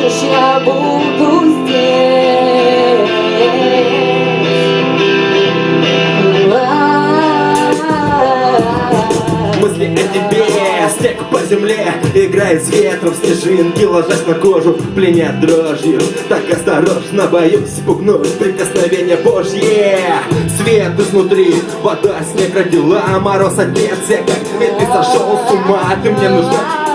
Хочешь, я буду здесь. Мысли о тебе, снег по земле Играет с ветром, снежинки ложась на кожу Пленят дрожью, так осторожно боюсь Пугнуть прикосновение Божье. Свет изнутри, вода снег родила Мороз отец, я как медведь сошел с ума Ты мне нужна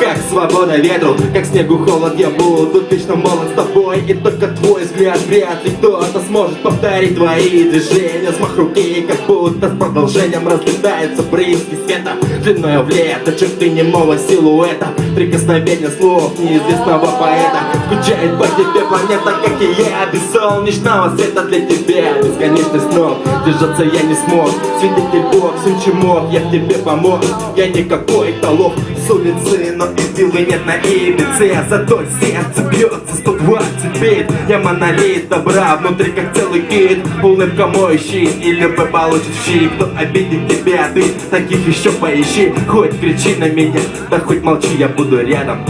как свобода ветру, как снегу холод Я буду вечно молод с тобой. И только твой взгляд вряд ли кто-то сможет повторить твои движения. Смах руки, как будто с продолжением разлетаются брызги света. Длиною в лето, черты немого силуэта. Прикосновение слов неизвестного поэта. Скучает по тебе планета, как и я. Без солнечного света для тебя Бесконечный снов, держаться я не смог. Свидетель Бог, всем чему я в тебе помог. Я не какой-то лох с улицы, но силы нет на Ибице Зато сердце бьется 120 бит Я монолит добра, внутри как целый кит. Улыбка мой щит, и любой получит в щи. Кто обидит тебя, ты таких еще поищи. Хоть кричи на меня, да хоть молчи, я буду рядом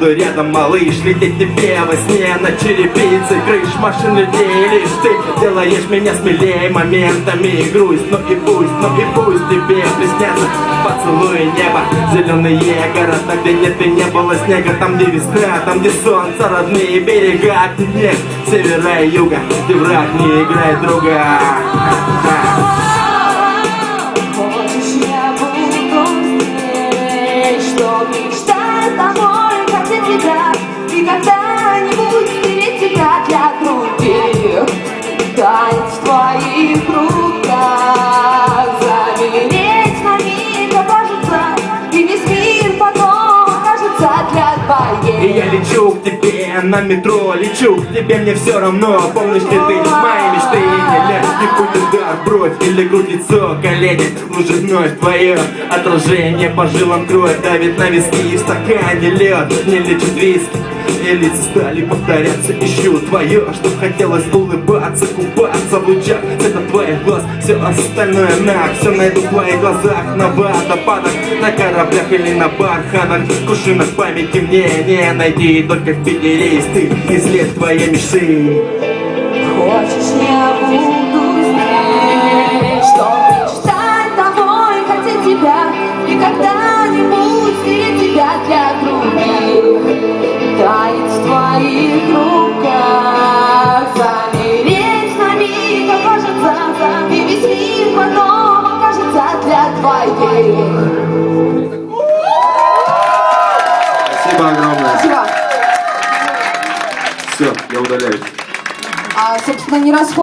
буду рядом, малыш, лететь тебе во сне. На черепице крыш машин людей Лишь ты. Делаешь меня смелее Моментами. Грусть, ну и пусть, ну и пусть тебе приснятся. Поцелуй небо, зеленые города Где нет и не было снега, там где весна Там где солнце, родные берега. Где нет севера и юга Где враг не играет друга. Хочешь, я буду здесь Чтоб мечтать тобой, И я лечу к тебе на метро, лечу к тебе, мне все равно Помнишь ли ты мои мечты, не путь удар, бровь или грудь, лицо, колени Лужи вновь твое отражение по жилам кровь. Давит на виски, в стакане лед, не лечит виски и лица стали повторяться, ищу твое Чтоб хотелось улыбаться, купаться в лучах. Цвета твоих глаз, все остальное на Все найду в твоих глазах, на водопадах На кораблях или на барханах. Кушинах памяти мне не найти Только в Питере есть ты, из лет твоей мечты Хочешь, я буду тебя для других Таять в твоих руках Замереть на миг окажется И весь мир потом окажется для твоих Спасибо огромное. Спасибо. Все, я удаляюсь. А, собственно, не расход